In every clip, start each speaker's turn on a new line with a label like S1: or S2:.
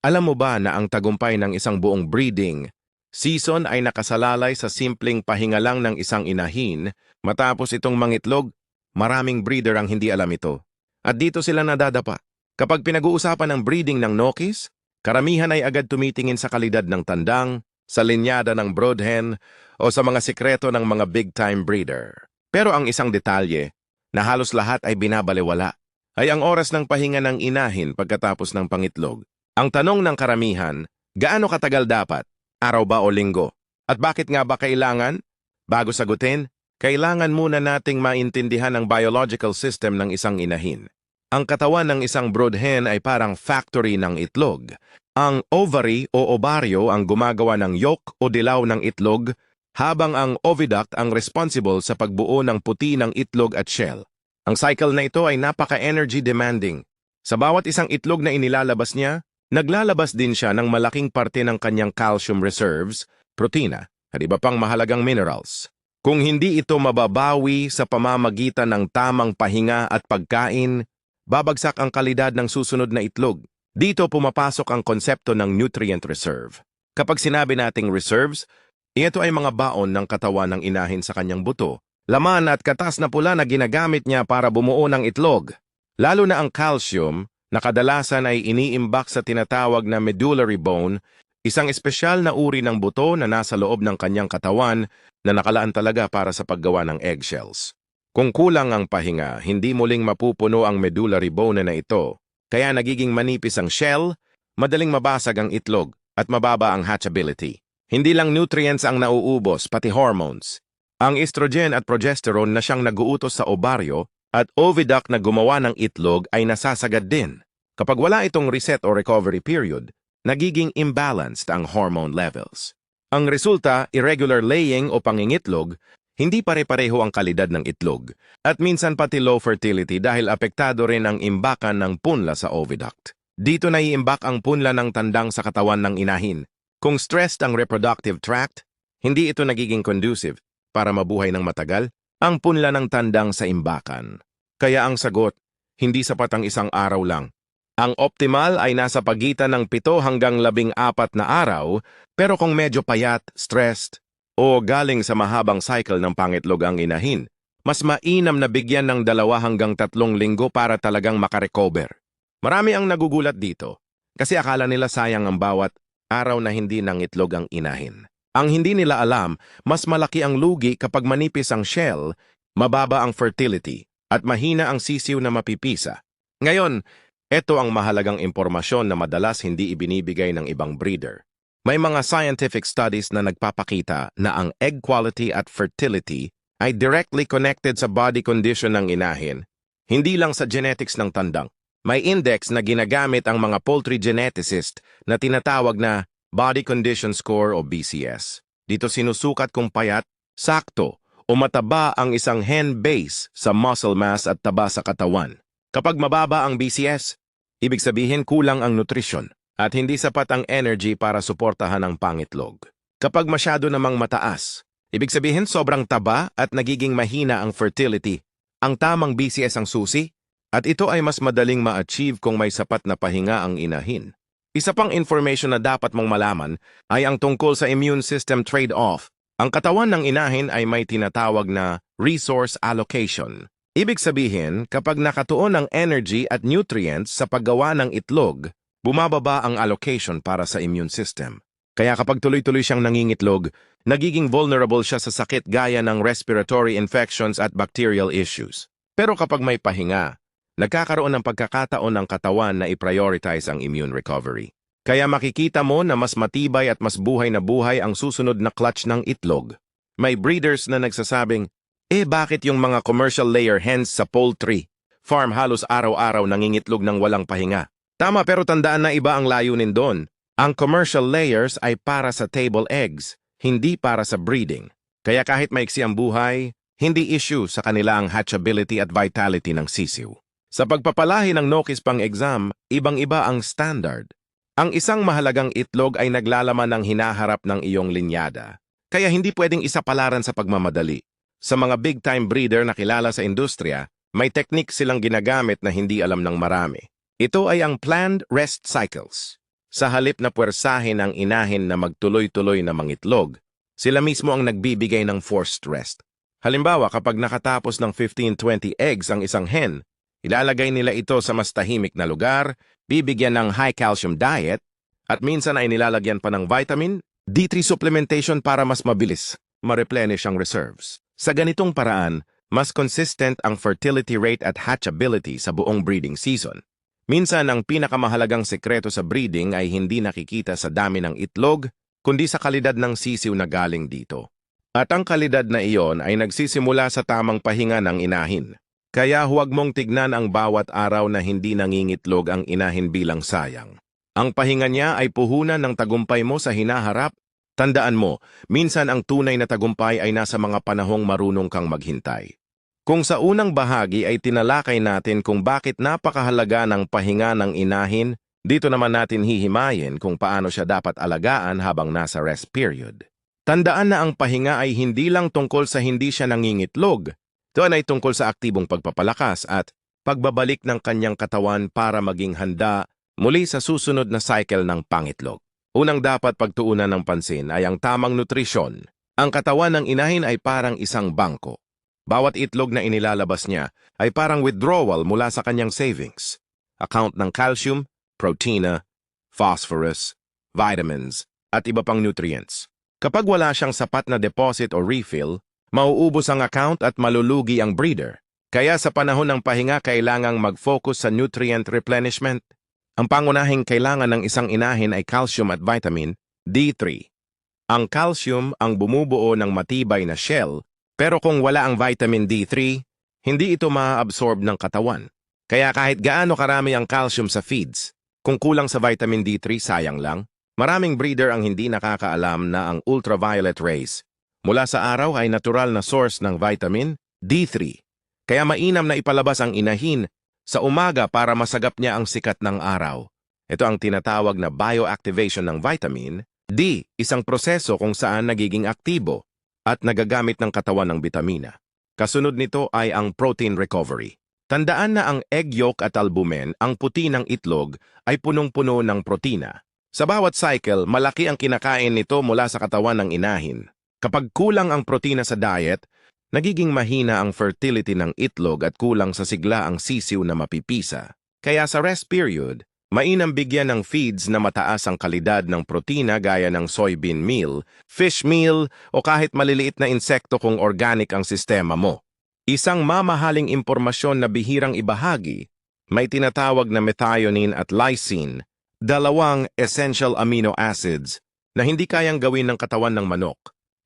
S1: Alam mo ba na ang tagumpay ng isang buong breeding season ay nakasalalay sa simpleng pahinga lang ng isang inahin matapos itong mangitlog? Maraming breeder ang hindi alam ito. At dito sila nadadapa. Kapag pinag-uusapan ng breeding ng Nokis, karamihan ay agad tumitingin sa kalidad ng tandang, sa linyada ng broodhen, o sa mga sikreto ng mga big-time breeder. Pero ang isang detalye, na halos lahat ay binabaliwala, ay ang oras ng pahinga ng inahin pagkatapos ng pangitlog. Ang tanong ng karamihan, gaano katagal dapat? Araw ba o linggo? At bakit nga ba kailangan? Bago sagutin, kailangan muna nating maintindihan ang biological system ng isang inahin. Ang katawan ng isang broodhen ay parang factory ng itlog. Ang ovary o ovaryo ang gumagawa ng yolk o dilaw ng itlog, habang ang oviduct ang responsible sa pagbuo ng puti ng itlog at shell. Ang cycle na ito ay napaka-energy demanding. Sa bawat isang itlog na inilalabas niya, naglalabas din siya ng malaking parte ng kanyang calcium reserves, protina, at iba pang mahalagang minerals. Kung hindi ito mababawi sa pamamagitan ng tamang pahinga at pagkain, babagsak ang kalidad ng susunod na itlog. Dito pumapasok ang konsepto ng nutrient reserve. Kapag sinabi nating reserves, ito ay mga baon ng katawan ng inahin sa kanyang buto, laman at katas na pula na ginagamit niya para bumuo ng itlog. Lalo na ang calcium, na kadalasan ay iniimbak sa tinatawag na medullary bone, isang espesyal na uri ng buto na nasa loob ng kanyang katawan na nakalaan talaga para sa paggawa ng eggshells. Kung kulang ang pahinga, hindi muling mapupuno ang medullary bone na ito, kaya nagiging manipis ang shell, madaling mabasag ang itlog, at mababa ang hatchability. Hindi lang nutrients ang nauubos, pati hormones. Ang estrogen at progesterone na siyang naguutos sa ovaryo at oviduct na gumawa ng itlog ay nasasagad din. Kapag wala itong reset o recovery period, nagiging imbalanced ang hormone levels. Ang resulta, irregular laying o pangingitlog, hindi pare-pareho ang kalidad ng itlog, at minsan pati low fertility dahil apektado rin ang imbakan ng punla sa oviduct. Dito naiimbak ang punla ng tandang sa katawan ng inahin. Kung stressed ang reproductive tract, hindi ito nagiging conducive para mabuhay ng matagal ang punla ng tandang sa imbakan. Kaya ang sagot, hindi sapat ang isang araw lang. Ang optimal ay nasa pagitan ng pito hanggang labing apat na araw, pero kung medyo payat, stressed, o galing sa mahabang cycle ng pangitlog ang inahin, mas mainam na bigyan ng dalawa hanggang tatlong linggo para talagang makarecover. Marami ang nagugulat dito, kasi akala nila sayang ang bawat araw na hindi ng itlog ang inahin. Ang hindi nila alam, mas malaki ang lugi kapag manipis ang shell, mababa ang fertility, at mahina ang sisiw na mapipisa. Ngayon, ito ang mahalagang impormasyon na madalas hindi ibinibigay ng ibang breeder. May mga scientific studies na nagpapakita na ang egg quality at fertility ay directly connected sa body condition ng inahin, hindi lang sa genetics ng tandang. May index na ginagamit ang mga poultry geneticist na tinatawag na Body Condition Score o BCS. Dito sinusukat kung payat, sakto, o mataba ang isang hen base sa muscle mass at taba sa katawan. Kapag mababa ang BCS, ibig sabihin kulang ang nutrisyon at hindi sapat ang energy para suportahan ang pangitlog. Kapag masyado namang mataas, ibig sabihin sobrang taba at nagiging mahina ang fertility. Ang tamang BCS ang susi, at ito ay mas madaling ma-achieve kung may sapat na pahinga ang inahin. Isa pang information na dapat mong malaman ay ang tungkol sa immune system trade-off. Ang katawan ng inahin ay may tinatawag na resource allocation. Ibig sabihin, kapag nakatuon ang energy at nutrients sa paggawa ng itlog, bumababa ang allocation para sa immune system. Kaya kapag tuloy-tuloy siyang nangingitlog, nagiging vulnerable siya sa sakit gaya ng respiratory infections at bacterial issues. Pero kapag may pahinga, nagkakaroon ng pagkakataon ng katawan na i-prioritize ang immune recovery. Kaya makikita mo na mas matibay at mas buhay na buhay ang susunod na clutch ng itlog. May breeders na nagsasabing, eh bakit yung mga commercial layer hens sa poultry? Farm halos araw-araw nangingitlog ng walang pahinga. Tama pero tandaan na iba ang layunin doon. Ang commercial layers ay para sa table eggs, hindi para sa breeding. Kaya kahit maiksi ang buhay, hindi issue sa kanila ang hatchability at vitality ng sisiw. Sa pagpapalahi ng Nokis pang exam, ibang-iba ang standard. Ang isang mahalagang itlog ay naglalaman ng hinaharap ng iyong linyada. Kaya hindi pwedeng isapalaran sa pagmamadali. Sa mga big-time breeder na kilala sa industriya, may technique silang ginagamit na hindi alam ng marami. Ito ay ang planned rest cycles. Sa halip na puwersahin ang inahin na magtuloy-tuloy na mangitlog, sila mismo ang nagbibigay ng forced rest. Halimbawa, kapag nakatapos ng 15-20 eggs ang isang hen, ilalagay nila ito sa mas tahimik na lugar, bibigyan ng high-calcium diet, at minsan ay nilalagyan pa ng vitamin D3 supplementation para mas mabilis ma-replenish ang reserves. Sa ganitong paraan, mas consistent ang fertility rate at hatchability sa buong breeding season. Minsan ang pinakamahalagang sekreto sa breeding ay hindi nakikita sa dami ng itlog, kundi sa kalidad ng sisiw na galing dito. At ang kalidad na iyon ay nagsisimula sa tamang pahinga ng inahin. Kaya huwag mong tignan ang bawat araw na hindi nangingitlog ang inahin bilang sayang. Ang pahinga niya ay puhunan ng tagumpay mo sa hinaharap. Tandaan mo, minsan ang tunay na tagumpay ay nasa mga panahong marunong kang maghintay. Kung sa unang bahagi ay tinalakay natin kung bakit napakahalaga ng pahinga ng inahin, dito naman natin hihimayin kung paano siya dapat alagaan habang nasa rest period. Tandaan na ang pahinga ay hindi lang tungkol sa hindi siya nangingitlog. Ito ay tungkol sa aktibong pagpapalakas at pagbabalik ng kanyang katawan para maging handa muli sa susunod na cycle ng pangitlog. Unang dapat pagtuunan ng pansin ay ang tamang nutrisyon. Ang katawan ng inahin ay parang isang bangko. Bawat itlog na inilalabas niya ay parang withdrawal mula sa kanyang savings. Account ng calcium, proteina, phosphorus, vitamins, at iba pang nutrients. Kapag wala siyang sapat na deposit o refill, mauubos ang account at malulugi ang breeder. Kaya sa panahon ng pahinga kailangang mag-focus sa nutrient replenishment. Ang pangunahing kailangan ng isang inahin ay calcium at vitamin D3. Ang calcium ang bumubuo ng matibay na shell pero kung wala ang vitamin D3, hindi ito ma-absorb ng katawan. Kaya kahit gaano karami ang calcium sa feeds, kung kulang sa vitamin D3 sayang lang. Maraming breeder ang hindi nakakaalam na ang ultraviolet rays mula sa araw ay natural na source ng vitamin D3. Kaya mainam na ipalabas ang inahin sa umaga para masagap niya ang sikat ng araw. Ito ang tinatawag na bioactivation ng vitamin D, isang proseso kung saan nagiging aktibo at nagagamit ng katawan ng bitamina. Kasunod nito ay ang protein recovery. Tandaan na ang egg yolk at albumen, ang puti ng itlog, ay punong-puno ng protina. Sa bawat cycle, malaki ang kinakain nito mula sa katawan ng inahin. Kapag kulang ang protina sa diet, nagiging mahina ang fertility ng itlog at kulang sa sigla ang sisiw na mapipisa. Kaya sa rest period, mainam bigyan ng feeds na mataas ang kalidad ng protina gaya ng soybean meal, fish meal o kahit maliliit na insekto kung organic ang sistema mo. Isang mamahaling impormasyon na bihirang ibahagi, may tinatawag na methionine at lysine, dalawang essential amino acids na hindi kayang gawin ng katawan ng manok,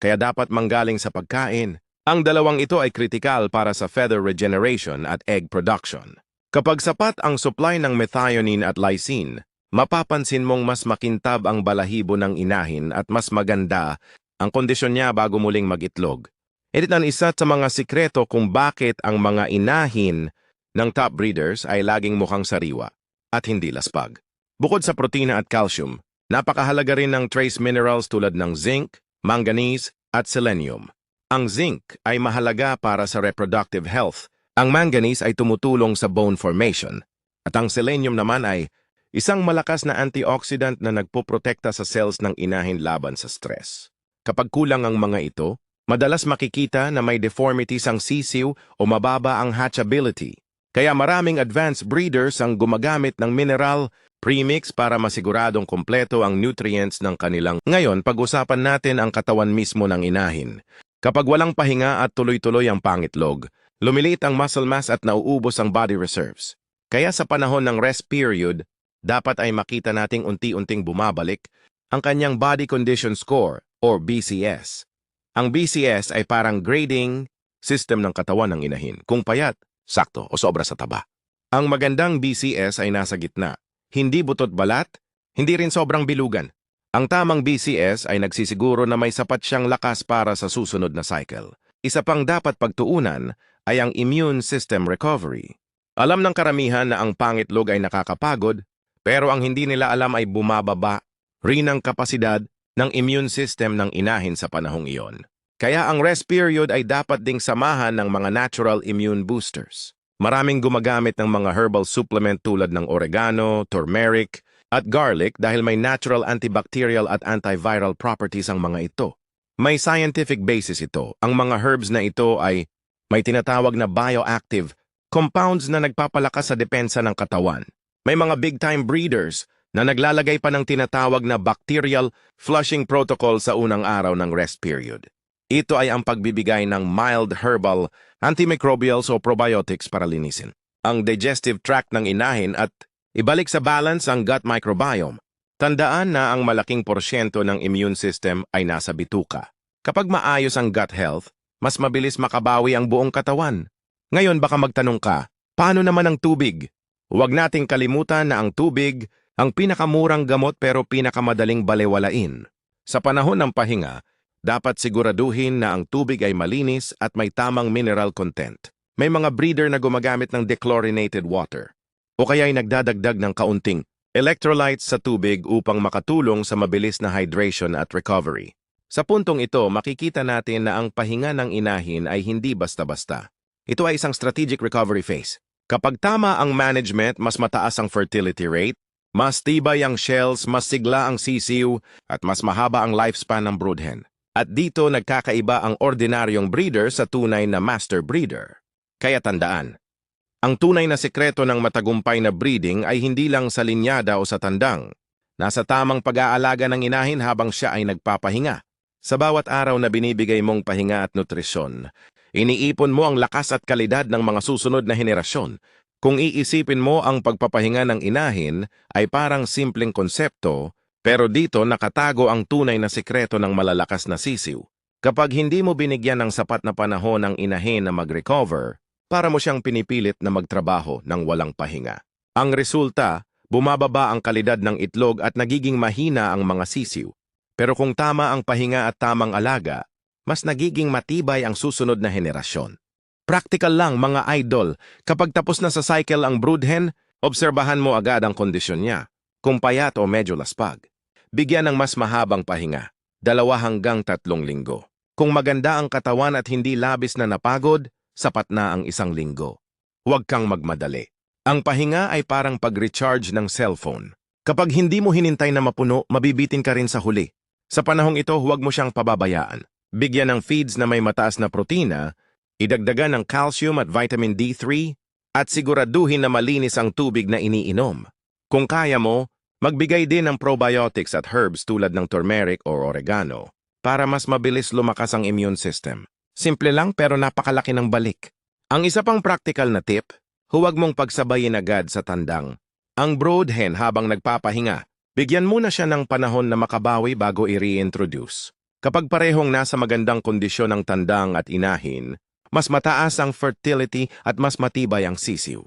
S1: kaya dapat manggaling sa pagkain. Ang dalawang ito ay kritikal para sa feather regeneration at egg production. Kapag sapat ang supply ng methionine at lysine, mapapansin mong mas makintab ang balahibo ng inahin at mas maganda ang kondisyon niya bago muling mag-itlog. Ito ang isa sa mga sikreto kung bakit ang mga inahin ng top breeders ay laging mukhang sariwa at hindi laspag. Bukod sa protina at calcium, napakahalaga rin ng trace minerals tulad ng zinc, manganese, at selenium. Ang zinc ay mahalaga para sa reproductive health, ang manganese ay tumutulong sa bone formation, at ang selenium naman ay isang malakas na antioxidant na nagpoprotekta sa cells ng inahin laban sa stress. Kapag kulang ang mga ito, madalas makikita na may deformities ang sisiw o mababa ang hatchability. Kaya maraming advanced breeders ang gumagamit ng mineral premix para masiguradong kompleto ang nutrients ng kanilang. Ngayon, pag-usapan natin ang katawan mismo ng inahin. Kapag walang pahinga at tuloy-tuloy ang pangitlog, lumiliit ang muscle mass at nauubos ang body reserves. Kaya sa panahon ng rest period, dapat ay makita nating unti-unting bumabalik ang kanyang body condition score or BCS. Ang BCS ay parang grading system ng katawan ng inahin, kung payat, sakto o sobra sa taba. Ang magandang BCS ay nasa gitna, hindi butot balat, hindi rin sobrang bilugan. Ang tamang BCS ay nagsisiguro na may sapat siyang lakas para sa susunod na cycle. Isa pang dapat pagtuunan ay ang immune system recovery. Alam ng karamihan na ang pangitlog ay nakakapagod, pero ang hindi nila alam ay bumababa rin ang kapasidad ng immune system ng inahin sa panahong iyon. Kaya ang rest period ay dapat ding samahan ng mga natural immune boosters. Maraming gumagamit ng mga herbal supplement tulad ng oregano, turmeric, at garlic dahil may natural antibacterial at antiviral properties ang mga ito. May scientific basis ito. Ang mga herbs na ito ay may tinatawag na bioactive compounds na nagpapalakas sa depensa ng katawan. May mga big-time breeders na naglalagay pa ng tinatawag na bacterial flushing protocol sa unang araw ng rest period. Ito ay ang pagbibigay ng mild herbal antimicrobials o probiotics para linisin ang digestive tract ng inahin at ibalik sa balance ang gut microbiome. Tandaan na ang malaking porsyento ng immune system ay nasa bituka. Kapag maayos ang gut health, mas mabilis makabawi ang buong katawan. Ngayon baka magtanong ka, paano naman ang tubig? Huwag nating kalimutan na ang tubig ang pinakamurang gamot pero pinakamadaling balewalain. Sa panahon ng pahinga, dapat siguraduhin na ang tubig ay malinis at may tamang mineral content. May mga breeder na gumagamit ng dechlorinated water o kaya ay nagdadagdag ng kaunting electrolytes sa tubig upang makatulong sa mabilis na hydration at recovery. Sa puntong ito, makikita natin na ang pahinga ng inahin ay hindi basta-basta. Ito ay isang strategic recovery phase. Kapag tama ang management, mas mataas ang fertility rate, mas tibay ang shells, mas sigla ang sisiw, at mas mahaba ang lifespan ng broodhen. At dito nagkakaiba ang ordinaryong breeder sa tunay na master breeder. Kaya tandaan, ang tunay na sekreto ng matagumpay na breeding ay hindi lang sa linyada o sa tandang. Nasa tamang pag-aalaga ng inahin habang siya ay nagpapahinga. Sa bawat araw na binibigay mong pahinga at nutrisyon, iniipon mo ang lakas at kalidad ng mga susunod na henerasyon. Kung iisipin mo ang pagpapahinga ng inahin ay parang simpleng konsepto, pero dito nakatago ang tunay na sekreto ng malalakas na sisiw. Kapag hindi mo binigyan ng sapat na panahon ang inahin na mag-recover, para mo siyang pinipilit na magtrabaho ng walang pahinga. Ang resulta, bumababa ang kalidad ng itlog at nagiging mahina ang mga sisiw. Pero kung tama ang pahinga at tamang alaga, mas nagiging matibay ang susunod na henerasyon. Practical lang mga idol, kapag tapos na sa cycle ang broodhen, obserbahan mo agad ang kondisyon niya, kung payat o medyo laspag. Bigyan ng mas mahabang pahinga, dalawa hanggang tatlong linggo. Kung maganda ang katawan at hindi labis na napagod, sapat na ang isang linggo. Huwag kang magmadali. Ang pahinga ay parang pag-recharge ng cellphone. Kapag hindi mo hinintay na mapuno, mabibitin ka rin sa huli. Sa panahong ito, huwag mo siyang pababayaan. Bigyan ng feeds na may mataas na protina, idagdagan ng calcium at vitamin D3, at siguraduhin na malinis ang tubig na iniinom. Kung kaya mo, magbigay din ng probiotics at herbs tulad ng turmeric or oregano para mas mabilis lumakas ang immune system. Simple lang pero napakalaki ng balik. Ang isa pang practical na tip, huwag mong pagsabayin agad sa tandang. Ang broodhen habang nagpapahinga, bigyan muna siya ng panahon na makabawi bago i-reintroduce. Kapag parehong nasa magandang kondisyon ang tandang at inahin, mas mataas ang fertility at mas matibay ang sisiw.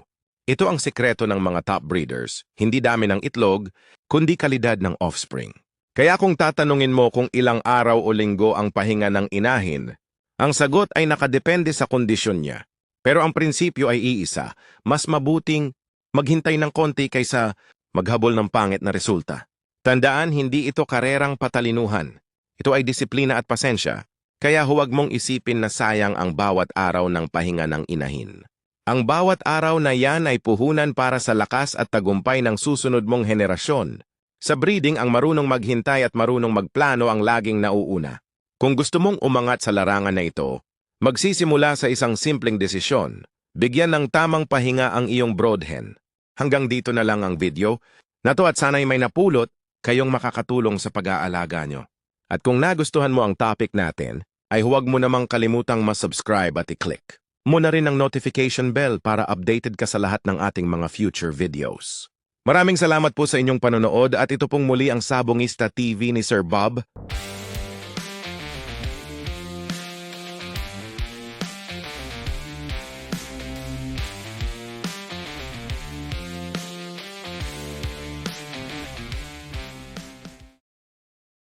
S1: Ito ang sekreto ng mga top breeders, hindi dami ng itlog, kundi kalidad ng offspring. Kaya kung tatanungin mo kung ilang araw o linggo ang pahinga ng inahin, ang sagot ay nakadepende sa kondisyon niya. Pero ang prinsipyo ay iisa, mas mabuting maghintay ng konti kaysa maghabol ng pangit na resulta. Tandaan, hindi ito karerang patalinuhan. Ito ay disiplina at pasensya, kaya huwag mong isipin na sayang ang bawat araw ng pahinga ng inahin. Ang bawat araw na yan ay puhunan para sa lakas at tagumpay ng susunod mong henerasyon. Sa breeding, ang marunong maghintay at marunong magplano ang laging nauuna. Kung gusto mong umangat sa larangan na ito, magsisimula sa isang simpleng desisyon. Bigyan ng tamang pahinga ang iyong broadhen. Hanggang dito na lang ang video. Nato at sana'y may napulot kayong makakatulong sa pag-aalaga nyo. At kung nagustuhan mo ang topic natin, ay huwag mo namang kalimutang masubscribe at i-click. Mo na rin ang notification bell para updated ka sa lahat ng ating mga future videos. Maraming salamat po sa inyong panonood at ito pong muli ang Sabongista TV ni Sir Bob.